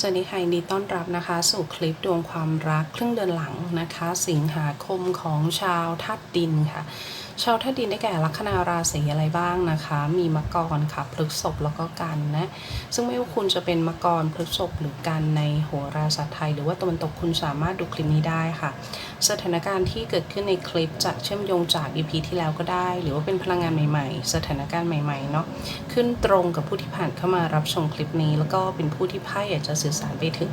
สวัสดีค่ะยินดีต้อนรับนะคะ สู่คลิปดวงความรักครึ่งเดือนหลังนะคะ สิงหาคมของชาวธาตุดินค่ะ ชาวธาตุดินได้แก่ลัคนาราศีอะไรบ้างนะคะ มีมกรค่ะพฤษภแล้วก็กันนะ ซึ่งไม่ว่าคุณจะเป็นมกรพฤษภหรือกันในโหราศาสตร์ไทย หรือว่าตะวันตกคุณสามารถดูคลิปนี้ได้ค่ะ สถานการณ์ที่เกิดขึ้นในคลิปจะเชื่อมโยงจาก EP ที่แล้วก็ได้ หรือว่าเป็นพลังงานใหม่ ๆ สถานการณ์ใหม่ๆเนาะขึ้นตรงกับผู้ที่ผ่านเข้ามารับชมคลิปนี้ แล้วก็เป็นผู้ที่ไพ่อยากจะสื่อสารไปถึง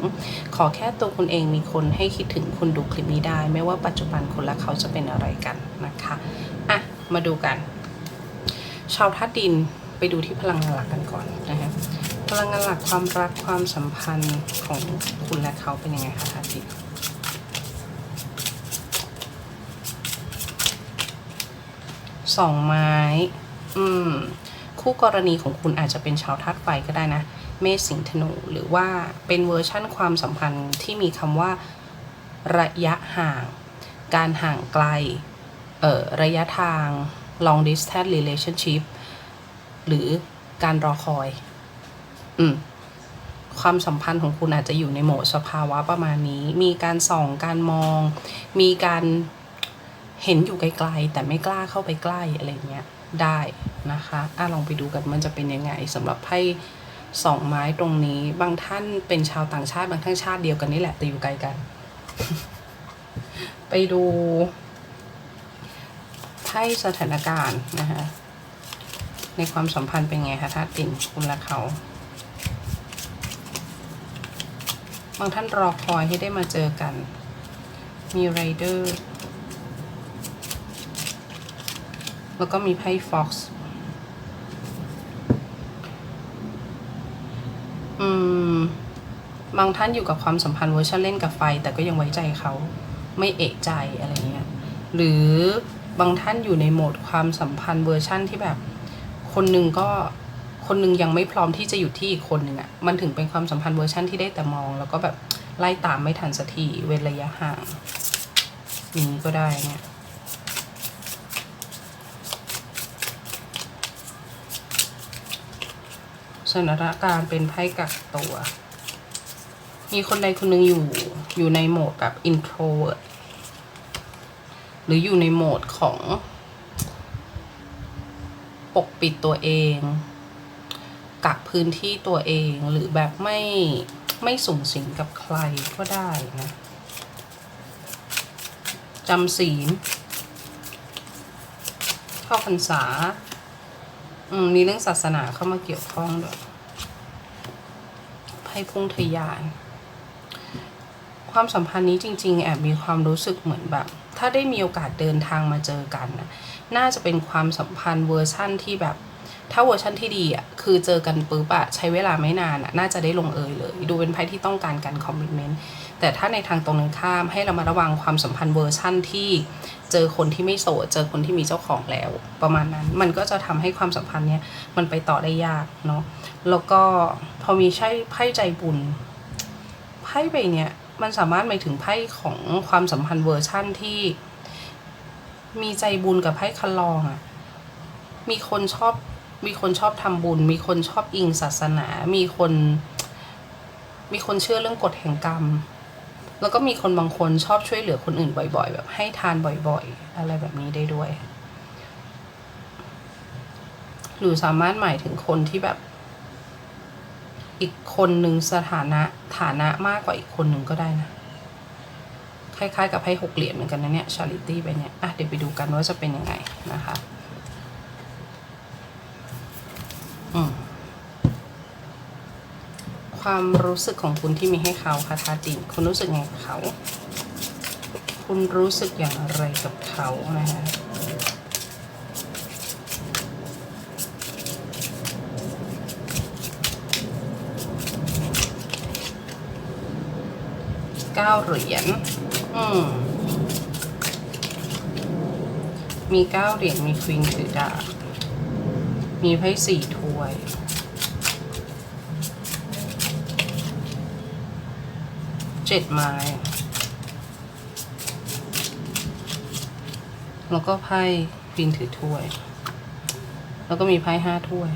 ขอแค่ตัวคุณเองมีคนให้คิดถึงคุณดูคลิปนี้ได้ ไม่ว่าปัจจุบันคนและเขาจะเป็นอะไรกันนะคะ มาดูกัน ชาวธาตุดินไปดูที่พลังงานหลักกันก่อนนะคะพลังงานหลักความรักความสัมพันธ์ของคุณและเขาเป็นยังไงคะธาตุดินสองไม้ อืม คู่กรณีของคุณอาจจะเป็นชาวธาตุไฟก็ได้นะ เมษสิงห์ธนู หรือว่าเป็นเวอร์ชั่นความสัมพันธ์ที่มีคำว่า ระยะห่าง การห่างไกล ระยะทาง long distance relationship หรือการรอคอย อืมความสัมพันธ์ของคุณอาจจะอยู่ในโหมดสภาวะประมาณนี้ มีการส่อง การมอง มีการเห็นอยู่ไกลๆ แต่ไม่กล้าเข้าไปใกล้อะไรเงี้ย ได้นะคะอะลองไปดูกันมันจะเป็นยังไงสำหรับไพ่สองไม้ตรงนี้ บางท่านเป็นชาวต่างชาติ บางท่านชาติเดียวกันนี่แหละแต่อยู่ไกลกัน ไปดู ไพ่สถานการณ์นะคะในความสัมพันธ์เป็นไงคะธาตุดินคุณและเขา บางท่านรอคอยให้ได้มาเจอกัน มีไรเดอร์แล้วก็มีไพ่ Fox อืม บางท่านอยู่กับความสัมพันธ์เวอร์ชันเล่นกับไฟ แต่ก็ยังไว้ใจเขา ไม่เอะใจอะไรเงี้ย หรือ บางท่านอยู่ในโหมดความสัมพันธ์เวอร์ชั่นที่แบบ คนหนึ่งก็คนหนึ่งยังไม่พร้อมที่จะอยู่ที่อีกคนหนึ่งอะ่ะมันถึงเป็นความสัมพันธ์เวอร์ชั่นที่ได้แต่มอง แล้วก็แบบไล่ตามไม่ทันสักทีเว้นระยะห่างอย่างนี้ก็ได้เนี่ยสถานการณ์เป็นไพ่กักตัว มีคนใดคนหนึ่งอยู่อยู่ในโหมดแบบ introvert หรืออยู่ในโหมดของ ปกปิดตัวเอง กักพื้นที่ตัวเองหรือแบบไม่ไม่สูงสิงกับใครก็ได้นะจำศีลเข้าพรรษาอืมมีเรื่องศาสนาเข้ามาเกี่ยวข้องด้วยไพ่พุ่งทะยาน ความสัมพันธ์นี้จริง ๆ แอบมีความรู้สึกเหมือนแบบ ถ้าได้มีโอกาสเดินทางมาเจอกัน น่าจะเป็นความสัมพันธ์เวอร์ชั่นที่แบบ ถ้าเวอร์ชั่นที่ดีอะคือเจอกันปุ๊บอะใช้เวลาไม่นานอะน่าจะได้ลงเอยเลย ดูเป็นไพ่ที่ต้องการการคอมมิชเมนต์แต่ถ้าในทางตรงกันข้ามให้เรามาระวังความสัมพันธ์เวอร์ชั่นที่เจอคนที่ไม่โสด เจอคนที่มีเจ้าของแล้ว ประมาณนั้น มันก็จะทำให้ความสัมพันธ์เนี้ยมันไปต่อได้ยากเนาะแล้วก็พอมีใช่ไพ่ใจบุญไพ่ใบเนี้ย มันสามารถหมายถึงไพ่ของความสัมพันธ์เวอร์ชั่นที่ มีใจบุญกับไพ่คันลองอะมีคนชอบมีคนชอบทำบุญ มีคนชอบอิงศาสนา มีคน มีคนเชื่อเรื่องกฎแห่งกรรม แล้วก็มีคนบางคนชอบช่วยเหลือคนอื่นบ่อย ๆ แบบให้ทานบ่อย ๆ อะไรแบบนี้ได้ด้วย หรือสามารถหมายถึงคนที่แบบ อีกคนหนึ่งสถานะฐานะมากกว่าอีกคนหนึ่งก็ได้นะ คล้ายๆ กับให้หกเหรียญเหมือนกันนะเนี่ยชาริตี้ไปเนี่ยอะเดี๋ยวไปดูกันว่าจะเป็นยังไงนะคะอืมความรู้สึกของคุณที่มีให้เขาค่ะทาตินคุณรู้สึกไงกับเขา คุณรู้สึกอย่างไรกับเขานะฮะ เก้าเหรียญ อืม มีเก้าเหรียญ มีควีนถือดาบ มีไพ่สี่ถ้วย เจ็ดไม้ แล้วก็ไพ่ควีนถือถ้วย แล้วก็มีไพ่ห้าถ้วย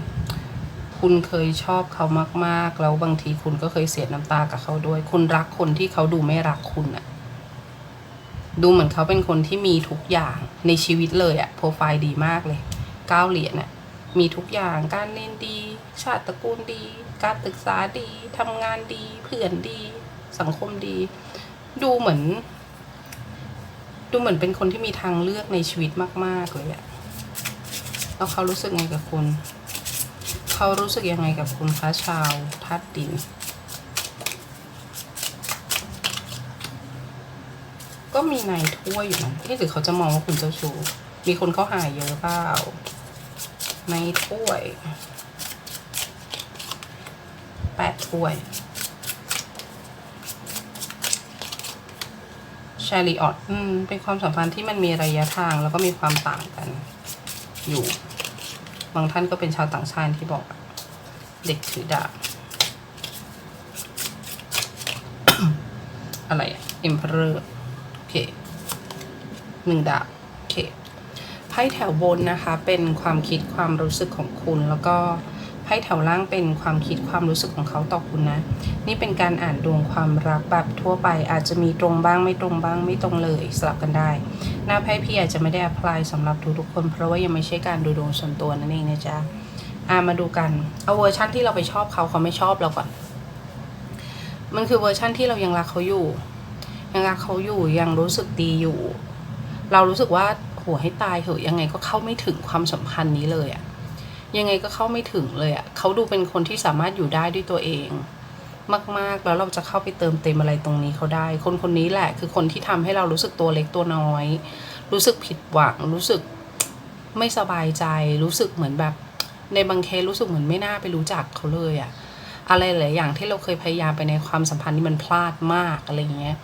คุณเคยชอบเขามากๆ แล้วบางทีคุณก็เคยเสียน้ำตากับเขาด้วย คุณรักคนที่เขาดูไม่รักคุณอะดูเหมือนเขาเป็นคนที่มีทุกอย่างในชีวิตเลยอะโปรไฟล์ดีมากเลยเก้าเหรียญอะมีทุกอย่างการเรียนดี ชาติตระกูลดี การศึกษาดีทำงานดีเพื่อนดี สังคมดี ดูเหมือน ดูเหมือนเป็นคนที่มีทางเลือกในชีวิตมาก ๆ เลยอะแล้วเขารู้สึกไงกับคุณ เขารู้สึกยังไงกับคุณคะชาวทัดดิน ก็มีนายถ้วยอยู่นะนี่หรือเขาจะมองว่าคุณเจ้าชู้มีคนเข้าหาเยอะเปล่านายถ้วย แปดถ้วย ชาลีออตอืมเป็นความสัมพันธ์ที่มันมีระยะทางแล้วก็มีความต่างกันอยู่ บางท่านก็เป็นชาวต่างชาติที่บอกเด็กถือดาบอะไรอะ Emperor โอเคหนึ่งดาบโอเคไพ่แถวบนนะคะ เป็นความคิดความรู้สึกของคุณแล้วก็ ไพ่แถวล่างเป็นความคิดความรู้สึกของเขาต่อคุณนะ นี่เป็นการอ่านดวงความรักแบบทั่วไป อาจจะมีตรงบ้างไม่ตรงบ้างไม่ตรงเลยสลับกันได้ หน้าไพ่พี่อาจจะไม่ได้ apply สำหรับทุกๆคน เพราะว่ายังไม่ใช่การดูดวงส่วนตัวนั่นเองนะจ๊ะอ่ามาดูกันเอาเวอร์ชั่นที่เราไปชอบเขาเขาไม่ชอบเราก่อน มันคือเวอร์ชั่นที่เรายังรักเขาอยู่ ยังรักเขาอยู่ยังรู้สึกดีอยู่ เรารู้สึกว่าหัวให้ตายเหอะยังไงก็เข้าไม่ถึงความสัมพันธ์นี้เลยอะ ยังไงก็เข้าไม่ถึงเลยอะเขาดูเป็นคนที่สามารถอยู่ได้ด้วยตัวเอง มากๆแล้วเราจะเข้าไปเติมเต็มอะไรตรงนี้เขาได้ คนคนนี้แหละ คือคนที่ทำให้เรารู้สึกตัวเล็กตัวน้อย รู้สึกผิดหวัง รู้สึกไม่สบายใจ รู้สึกเหมือนแบบ ในบางเคสรู้สึกเหมือนไม่น่าไปรู้จักเขาเลยอะอะไรหลายอย่างที่เราเคยพยายามไปในความสัมพันธ์ที่มันพลาดมากอะไรเงี้ย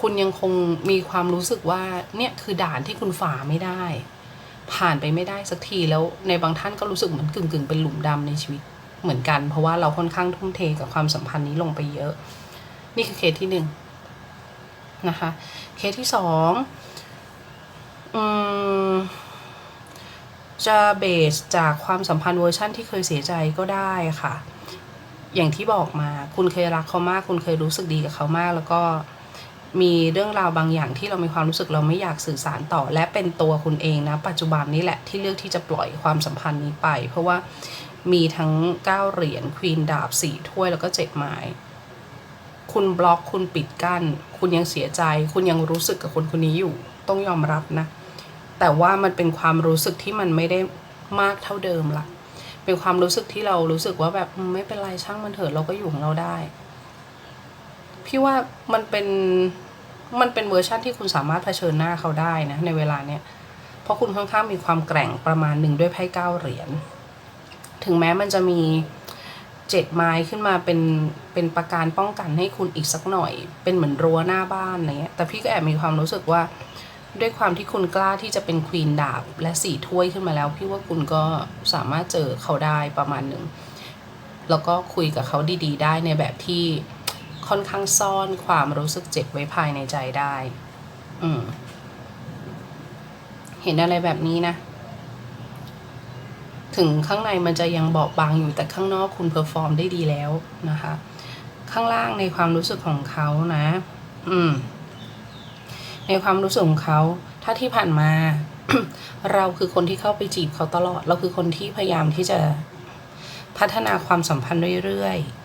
คุณยังคงมีความรู้สึกว่าเนี่ยคือด่านที่คุณฝ่าไม่ได้ ผ่านไปไม่ได้สักทีแล้วในบางท่านก็รู้สึกเหมือนกึ่งๆเป็นหลุมดำในชีวิตเหมือนกัน เพราะว่าเราค่อนข้างทุ่มเทกับความสัมพันธ์นี้ลงไปเยอะ นี่คือเคสที่หนึ่งนะคะเคสที่สองอจะเบสจากความสัมพันธ์เวอร์ชั่นที่เคยเสียใจก็ได้ค่ะ อย่างที่บอกมาคุณเคยรักเขามาก คุณเคยรู้สึกดีกับเขามากแล้วก็ มีเรื่องราวบางอย่างที่เรามีความรู้สึกเราไม่อยากสื่อสารต่อ และเป็นตัวคุณเองนะ ปัจจุบันนี้แหละที่เลือกที่จะปล่อยความสัมพันธ์นี้ไป เพราะว่ามีทั้งเก้าเหรียญควีนดาบสี่ถ้วยแล้วก็เจ็ดไม้คุณบล็อกคุณปิดกั้น คุณยังเสียใจ คุณยังรู้สึกกับคนคนนี้อยู่ ต้องยอมรับนะ แต่ว่ามันเป็นความรู้สึกที่มันไม่ได้มากเท่าเดิมละเป็นความรู้สึกที่เรารู้สึกว่าแบบไม่เป็นไรช่างมันเถอะเราก็อยู่ของเราได้ พี่ว่ามันเป็นมันเป็นเวอร์ชั่นที่คุณสามารถเผชิญหน้าเขาได้นะในเวลาเนี้ยเพราะคุณค่อนข้างมีความแกร่งประมาณหนึ่งด้วยไพ่เก้าเหรียญถึงแม้มันจะมีเจ็ดไม้ขึ้นมาเป็นเป็นประการป้องกันให้คุณอีกสักหน่อย เป็นเหมือนรั้วหน้าบ้านอะไรเงี้ยแต่พี่ก็แอบมีความรู้สึกว่าด้วยความที่คุณกล้าที่จะเป็นควีนดาบและสี่ถ้วยขึ้นมาแล้ว พี่ว่าคุณก็สามารถเจอเขาได้ประมาณหนึ่งแล้วก็คุยกับเขาดี ๆ ได้ในแบบที่ ค่อนข้างซ่อนความรู้สึกเจ็บไว้ภายในใจได้ อืม เห็นอะไรแบบนี้นะ ถึงข้างในมันจะยังบอบบางอยู่แต่ข้างนอกคุณเพอร์ฟอร์มได้ดีแล้วนะคะ ข้างล่างในความรู้สึกของเขานะ อืม ในความรู้สึกของเขาถ้าที่ผ่านมา เราคือคนที่เข้าไปจีบเขาตลอด เราคือคนที่พยายามที่จะพัฒนาความสัมพันธ์เรื่อยๆ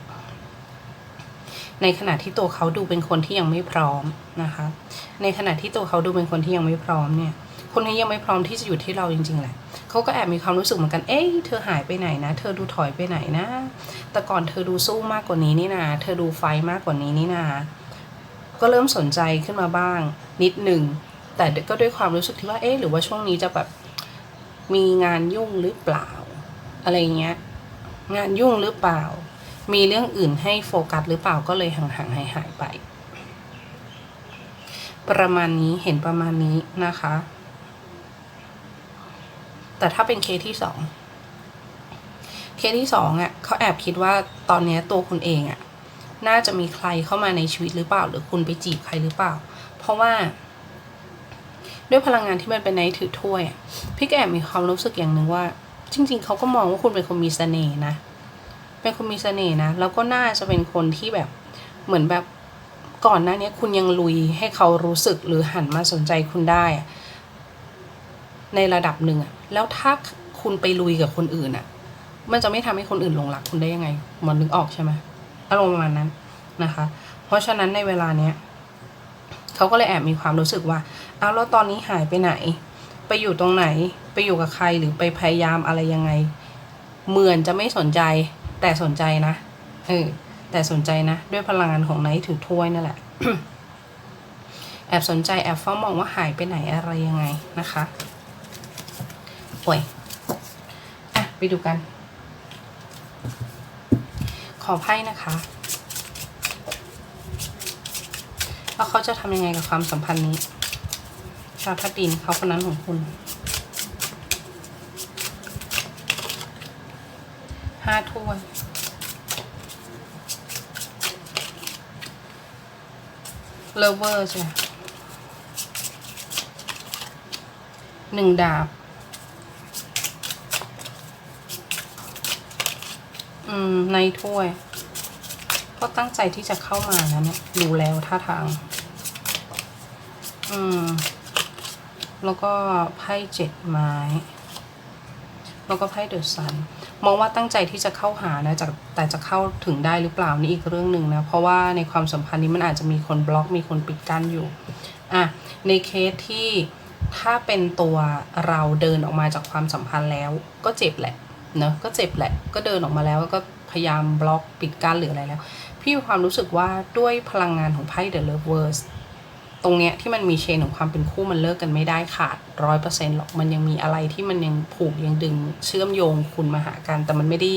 ในขณะที่ตัวเขาดูเป็นคนที่ยังไม่พร้อมนะคะ ในขณะที่ตัวเขาดูเป็นคนที่ยังไม่พร้อมเนี่ยคนนี้ยังไม่พร้อมที่จะอยู่ที่เราจริงๆแหละเขาก็แอบมีความรู้สึกเหมือนกัน เอ๊ะเธอหายไปไหนนะ เธอดูถอยไปไหนนะ แต่ก่อนเธอดูสู้มากกว่านี้นี่นา เธอดูไฟมากกว่านี้นี่นา ก็เริ่มสนใจขึ้นมาบ้าง นิดหนึ่ง แต่ก็ด้วยความรู้สึกที่ว่า เอ๊ะหรือว่าช่วงนี้จะแบบมีงานยุ่งหรือเปล่า อะไรเงี้ย งานยุ่งหรือเปล่า มีเรื่องอื่นให้โฟกัสหรือเปล่าก็เลยห่างๆหายหายไป ประมาณนี้เห็นประมาณนี้นะคะ แต่ถ้าเป็นเคสที่สองเคสที่สองอะเขาแอบคิดว่าตอนนี้ตัวคุณเองอะน่าจะมีใครเข้ามาในชีวิตหรือเปล่า หรือคุณไปจีบใครหรือเปล่า เพราะว่าด้วยพลังงานที่มันเป็นในถือถ้วย พี่แอบมีความรู้สึกอย่างหนึ่งว่า จริง ๆ เขาก็มองว่าคุณเป็นคนมีเสน่ห์นะ เป็นคนมีเสน่ห์นะ แล้วก็น่าจะเป็นคนที่แบบเหมือนแบบก่อนหน้านี้คุณยังลุยให้เขารู้สึกหรือหันมาสนใจคุณได้ ในระดับหนึ่งอะแล้วถ้าคุณไปลุยกับคนอื่นอะมันจะไม่ทำให้คนอื่นหลงรักคุณได้ยังไงมันนึกออกใช่ไหมอารมณ์ประมาณนั้นนะคะ เพราะฉะนั้นในเวลาเนี้ยเขาก็เลยแอบมีความรู้สึกว่าเอาแล้วตอนนี้หายไปไหน ไปอยู่ตรงไหน ไปอยู่กับใครหรือไปพยายามอะไรยังไง เหมือนจะไม่สนใจ แต่สนใจนะเออแต่สนใจนะ ด้วยพลังงานของไนท์ถือถ้วยนั่นแหละ แอบสนใจแอบเฝ้ามองว่าหายไปไหนอะไรยังไงนะคะป่วยอะไปดูกัน ขอไพ่นะคะว่าเขาจะทำยังไงกับความสัมพันธ์นี้ ชาวทัดดินเขาคนนั้นของคุณห้าถ้วย เลเวอร์ใช่ไหมหนึ่งดาบ อืม ในถ้วย ก็ตั้งใจที่จะเข้ามาแล้วเนี่ยดูแล้วท่าทาง อืม แล้วก็ไพ่เจ็ดไม้ แล้วก็ไพ่เดอะซันมองว่าตั้งใจที่จะเข้าหานะจากแต่จะเข้าถึงได้หรือเปล่านี่อีกเรื่องหนึ่งนะ เพราะว่าในความสัมพันธ์นี้มันอาจจะมีคนบล็อกมีคนปิดกั้นอยู่อะในเคสที่ถ้าเป็นตัวเราเดินออกมาจากความสัมพันธ์แล้ว ก็เจ็บแหละเนอะก็เจ็บแหละ ก็เดินออกมาแล้วก็พยายามบล็อกปิดกั้นหรืออะไรแล้ว พี่มีความรู้สึกว่าด้วยพลังงานของไพ่ The Lovers ตรงเนี้ยที่มันมีเชนของความเป็นคู่มันเลิกกันไม่ได้ขาดร้อยเปอร์เซ็นต์หรอกมันยังมีอะไรที่มันยังผูกยังดึงเชื่อมโยงคุณมาหากัน แต่มันไม่ได้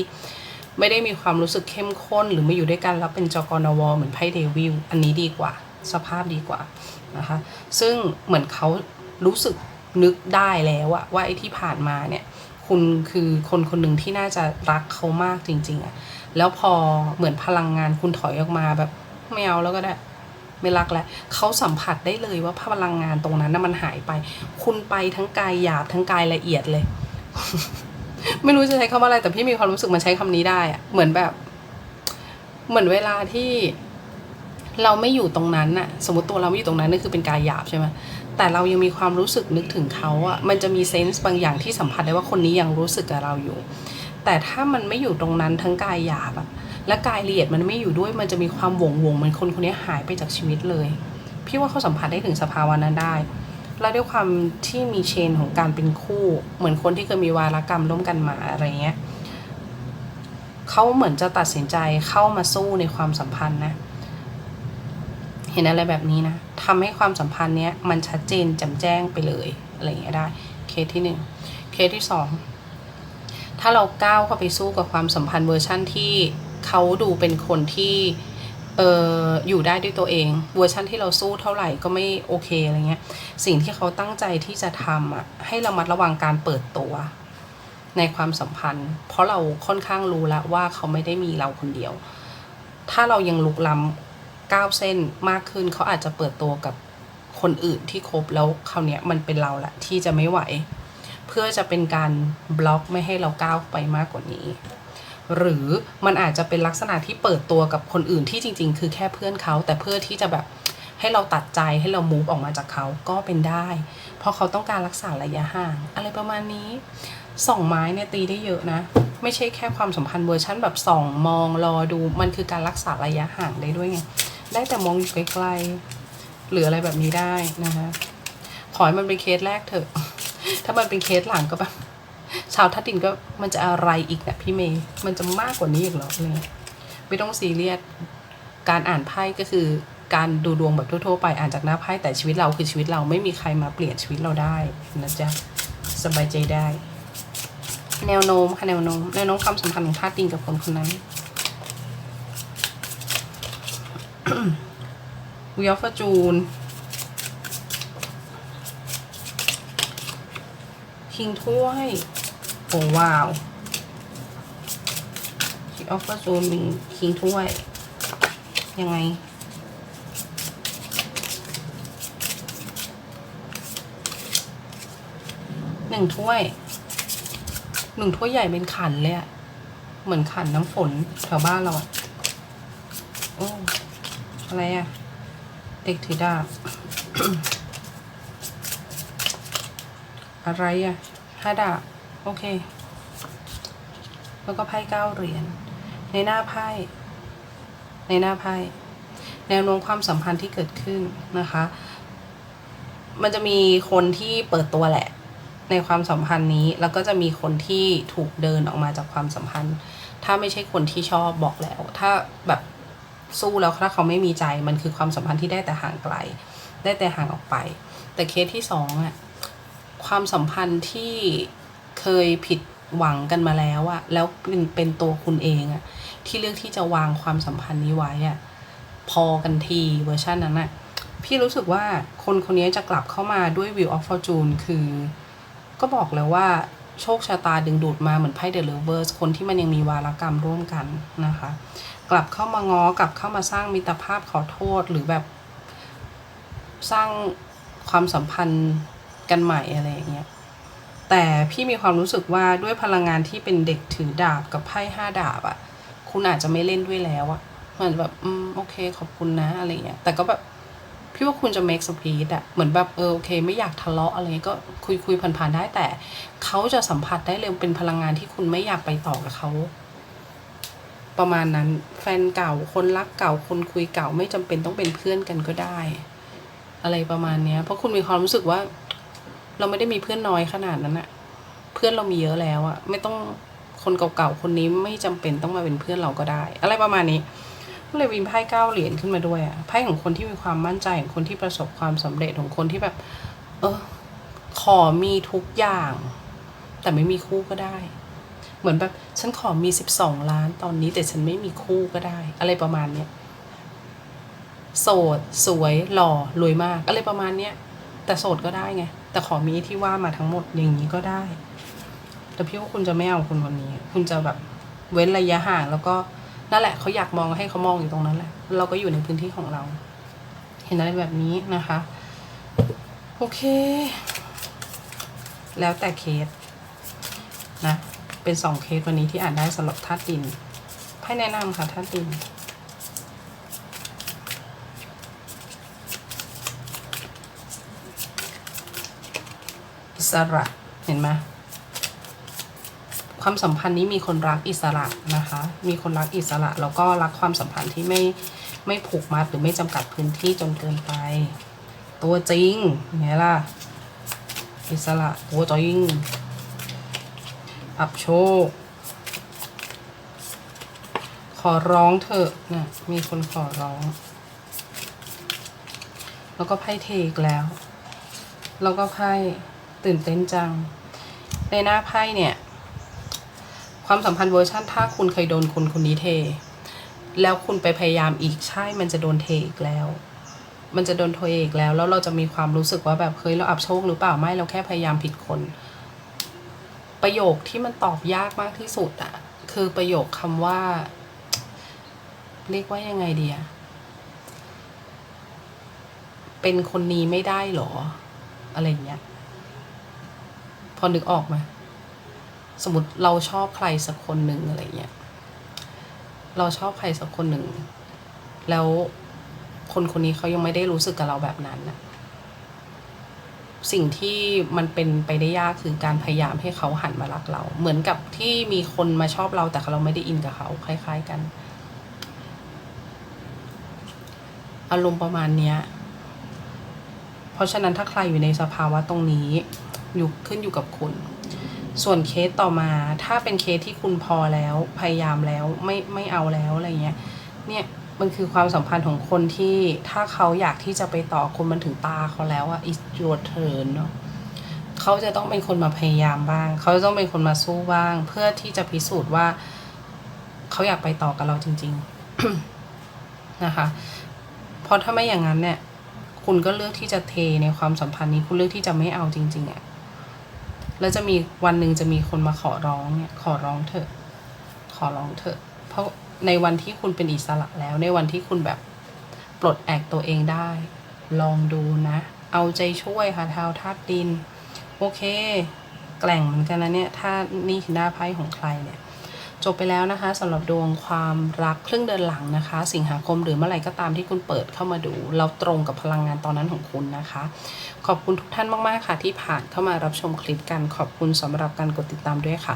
ไม่ได้มีความรู้สึกเข้มข้น หรือมาอยู่ด้วยกันแล้วเป็นจอกรนวเหมือนไพ่เดวิลอันนี้ดีกว่า สภาพดีกว่านะคะซึ่งเหมือนเขารู้สึกนึกได้แล้วอะว่าไอ้ที่ผ่านมาเนี่ยคุณคือคนคนหนึ่งที่น่าจะรักเขามากจริง ๆอะแล้วพอเหมือนพลังงานคุณถอยออกมาแบบไม่เอาแล้วก็ได้ ไม่รักแล้วเขาสัมผัสได้เลยว่าพลังงานตรงนั้นน่ะมันหายไป คุณไปทั้งกายหยาบทั้งกายละเอียดเลย ไม่รู้จะใช้คำว่าอะไรแต่พี่มีความรู้สึกมันใช้คำนี้ได้อะเหมือนแบบ เหมือนเวลาที่เราไม่อยู่ตรงนั้นน่ะ สมมติตัวเราไม่อยู่ตรงนั้นนั่นคือเป็นกายหยาบใช่ไหมแต่เรายังมีความรู้สึกนึกถึงเขาอะมันจะมีเซนส์บางอย่างที่สัมผัสได้ว่าคนนี้ยังรู้สึกกับเราอยู่ แต่ถ้ามันไม่อยู่ตรงนั้นทั้งกายหยาบอะ และกายละเอียดมันไม่อยู่ด้วยมันจะมีความหวงหวงเหมือนคนคนนี้หายไปจากชีวิตเลย พี่ว่าเขาสัมผัสได้ถึงสภาวะนั้นได้ แล้วด้วยความที่มีเชนของการเป็นคู่ เหมือนคนที่เคยมีวารกรรมร่วมกันมาอะไรเงี้ยเขาเหมือนจะตัดสินใจเข้ามาสู้ในความสัมพันธ์นะ เห็นอะไรแบบนี้นะทำให้ความสัมพันธ์เนี้ยมันชัดเจนแจ่มแจ้งไปเลยอะไรเงี้ยได้ เคสที่หนึ่งเคสที่สองถ้าเราก้าวเข้าไปสู้กับความสัมพันธ์เวอร์ชั่นที่ เขาดูเป็นคนที่เอออยู่ได้ด้วยตัวเองเวอร์ชั่นที่เราสู้เท่าไหร่ก็ไม่โอเคอะไรเงี้ยสิ่งที่เขาตั้งใจที่จะทำอะให้เรามัดระวังการเปิดตัวในความสัมพันธ์ เพราะเราค่อนข้างรู้แล้วว่าเขาไม่ได้มีเราคนเดียว ถ้าเรายังลุกล้ำก้าวเส้นมากขึ้นเขาอาจจะเปิดตัวกับคนอื่นที่คบแล้วคราวนี้มันเป็นเราแหละที่จะไม่ไหว เพื่อจะเป็นการบล็อกไม่ให้เราก้าวไปมากกว่านี้ หรือมันอาจจะเป็นลักษณะที่เปิดตัวกับคนอื่นที่จริง ๆ คือแค่เพื่อนเขา แต่เพื่อที่จะแบบให้เราตัดใจให้เรามูฟออกมาจากเขาก็เป็นได้ เพราะเขาต้องการรักษาระยะห่าง อะไรประมาณนี้ส่องไม้เนี่ยตีได้เยอะนะ ไม่ใช่แค่ความสัมพันธ์เวอร์ชันแบบส่องมองรอดูมันคือการรักษาระยะห่างได้ด้วยไงได้แต่มองอยู่ไกลๆหรืออะไรแบบนี้ได้นะคะขอให้มันเป็นเคสแรกเถอะ ถ้ามันเป็นเคสหลังก็แบบ ชาวทัดดินก็มันจะอะไรอีกนะพี่เมย์มันจะมากกว่านี้อีกเหรอเลยไม่ต้องซีเรียสการอ่านไพ่ก็คือ การดูดวงแบบทั่วๆไปอ่านจากหน้าไพ่แต่ชีวิตเราคือชีวิตเราไม่มีใครมาเปลี่ยนชีวิตเราได้นะจ๊ะสบายใจได้ แนวโน้มค่ะแนวโน้มแนวโน้มความสัมพันธ์ของธาตุดินกับคนคนนั้น วิออฟจูน คิงถ้วย โอ้ว้าววิออฟจูนมีคิงถ้วย ยังไง หนึ่งถ้วย หนึ่งถ้วยใหญ่เป็นขันเลยอะเหมือนขันน้ำฝนแถวบ้านเราอะโอ้อะไรอะเด็กถือดาบอะไรอะห้าดาบ โอเค แล้วก็ไพ่เก้าเหรียญ ในหน้าไพ่ ในหน้าไพ่ แนวโน้มความสัมพันธ์ที่เกิดขึ้นนะคะ มันจะมีคนที่เปิดตัวแหละ ในความสัมพันธ์นี้ แล้วก็จะมีคนที่ถูกเดินออกมาจากความสัมพันธ์ ถ้าไม่ใช่คนที่ชอบบอกแล้ว ถ้าแบบสู้แล้วถ้าเขาไม่มีใจ มันคือความสัมพันธ์ที่ได้แต่ห่างไกล ได้แต่ห่างออกไป แต่เคสที่สองอะความสัมพันธ์ที่ เคยผิดหวังกันมาแล้วอะแล้วเป็นเป็นตัวคุณเองอะที่เลือกที่จะวางความสัมพันธ์นี้ไว้อะพอกันทีเวอร์ชันนั้นอะพี่รู้สึกว่าคนคนนี้จะกลับเข้ามาด้วย Wheel of Fortune คือ ก็บอกแล้วว่าโชคชะตาดึงดูดมาเหมือนไพ่เดอะเลเวอร์สคนที่มันยังมีวารกรรมร่วมกันนะคะ กลับเข้ามาง้อกลับเข้ามาสร้างมิตรภาพขอโทษหรือแบบ สร้างความสัมพันธ์กันใหม่อะไรอย่างเงี้ย แต่พี่มีความรู้สึกว่าด้วยพลังงานที่เป็นเด็กถือดาบกับไพ่ห้าดาบอะ่ะ คุณอาจจะไม่เล่นด้วยแล้วอะ่ะเหมือนแบบอืมโอเคขอบคุณนะอะไรเงี้ยแต่ก็แบบพี่ว่าคุณจะ make speed อะเหมือนแบบเออโอเค ไม่อยากทะเลาะอะไรเงี้ยก็คุยคุยผ่านๆได้แต่ เขาจะสัมผัสได้เลยเป็นพลังงานที่คุณไม่อยากไปต่อกับเขาประมาณนั้น แฟนเก่าคนรักเก่าคนคุยเก่าไม่จำเป็นต้องเป็นเพื่อนกันก็ได้ อะไรประมาณเนี้ย เพราะคุณมีความรู้สึกว่า เราไม่ได้มีเพื่อนน้อยขนาดนั้นอะเพื่อนเรามีเยอะแล้วอะไม่ต้องคนเก่าๆคนนี้ไม่จำเป็นต้องมาเป็นเพื่อนเราก็ได้ อะไรประมาณนี้ก็เลยวินไพ่เก้าเหรียญขึ้นมาด้วยอะไพ่ของคนที่มีความมั่นใจของคนที่ประสบความสำเร็จของคนที่แบบ เออขอมีทุกอย่าง แต่ไม่มีคู่ก็ได้ เหมือนแบบฉันขอมีสิบสองล้านตอนนี้ แต่ฉันไม่มีคู่ก็ได้ อะไรประมาณเนี้ยโสด สวยหล่อรวยมาก อะไรประมาณเนี้ยแต่โสดก็ได้ไง แต่ขอมีที่ว่ามาทั้งหมดอย่างนี้ก็ได้ แต่พี่ว่าคุณจะไม่เอาคนคนนี้ คุณจะแบบเว้นระยะห่าง แล้วก็นั่นแหละเขาอยากมองให้เขามองอยู่ตรงนั้นแหละเราก็อยู่ในพื้นที่ของเรา เห็นอะไรแบบนี้นะคะ โอเค แล้วแต่เคสนะเป็นสองเคสวันนี้ที่อ่านได้สำหรับธาตุดินไพ่แนะนำค่ะธาตุดิน สระเห็นไหมความสัมพันธ์นี้มีคนรักอิสระนะคะ มีคนรักอิสระแล้วก็รักความสัมพันธ์ที่ไม่ไม่ผูกมัดหรือไม่จำกัดพื้นที่จนเกินไป ตัวจริงไงล่ะ อิสระตัวจริงอับโชค ขอร้องเถอะนะมีคนขอร้อง แล้วก็ไพ่เทอีกแล้ว แล้วก็ไพ่ ตื่นเต้นจัง ในหน้าไพ่เนี่ย ความสัมพันธ์เวอร์ชันถ้าคุณเคยโดนคนคนนี้เท แล้วคุณไปพยายามอีกใช่มันจะโดนเทอีกแล้ว มันจะโดนเทอีกแล้ว แล้วเราจะมีความรู้สึกว่าแบบเฮ้ยเราอับโชคหรือเปล่าไม่เราแค่พยายามผิดคน ประโยคที่มันตอบยากมากที่สุดอะคือประโยคคำว่า เรียกว่ายังไงดีอะเป็นคนนี้ไม่ได้หรอ อะไรอย่างเงี้ย พอนึกออกไหมสมมติเราชอบใครสักคนหนึ่งอะไรเงี้ยเราชอบใครสักคนหนึ่ง แล้วคนคนนี้เขายังไม่ได้รู้สึกกับเราแบบนั้นนะสิ่งที่มันเป็นไปได้ยากคือการพยายามให้เขาหันมารักเรา เหมือนกับที่มีคนมาชอบเราแต่เราไม่ได้อินกับเขาคล้ายๆกัน อารมณ์ประมาณเนี้ย เพราะฉะนั้นถ้าใครอยู่ในสภาวะตรงนี้ อยู่ขึ้นอยู่กับคุณ ส่วนเคสต่อมาถ้าเป็นเคสที่คุณพอแล้วพยายามแล้วไม่ไม่เอาแล้วอะไรเงี้ยเนี่ยมันคือความสัมพันธ์ของคนที่ถ้าเขาอยากที่จะไปต่อคุณมันถึงตาเขาแล้วอะ is your turn เนาะเขาจะต้องเป็นคนมาพยายามบ้าง เขาจะต้องเป็นคนมาสู้บ้าง เพื่อที่จะพิสูจน์ว่า เขาอยากไปต่อกับเราจริง ๆ นะคะ เพราะถ้าไม่อย่างนั้นเนี่ย คุณก็เลือกที่จะเทในความสัมพันธ์นี้ คุณเลือกที่จะไม่เอาจริง ๆอะ แล้วจะมีวันหนึ่งจะมีคนมาขอร้องเนี่ยขอร้องเถอะ ขอร้องเถอะ เพราะในวันที่คุณเป็นอิสระแล้ว ในวันที่คุณแบบปลดแอกตัวเองได้ ลองดูนะ เอาใจช่วยค่ะเท้าธาตุดิน โอเค แกล่งเหมือนกันนะเนี่ย ถ้านี่คือหน้าไพ่ของใครเนี่ย จบไปแล้วนะคะสำหรับดวงความรักครึ่งเดือนหลังนะคะ สิงหาคมหรือเมื่อไหร่ก็ตามที่คุณเปิดเข้ามาดู เราตรงกับพลังงานตอนนั้นของคุณนะคะ ขอบคุณทุกท่านมากๆค่ะ ที่ผ่านเข้ามารับชมคลิปกันขอบคุณสำหรับการกดติดตามด้วยค่ะ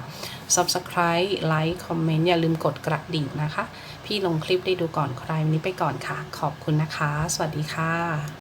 Subscribe ไลค์คอมเมนต์อย่าลืมกดกระดิ่งนะคะ พี่ลงคลิปได้ดูก่อนใครวันนี้ไปก่อนค่ะ ขอบคุณนะคะ สวัสดีค่ะ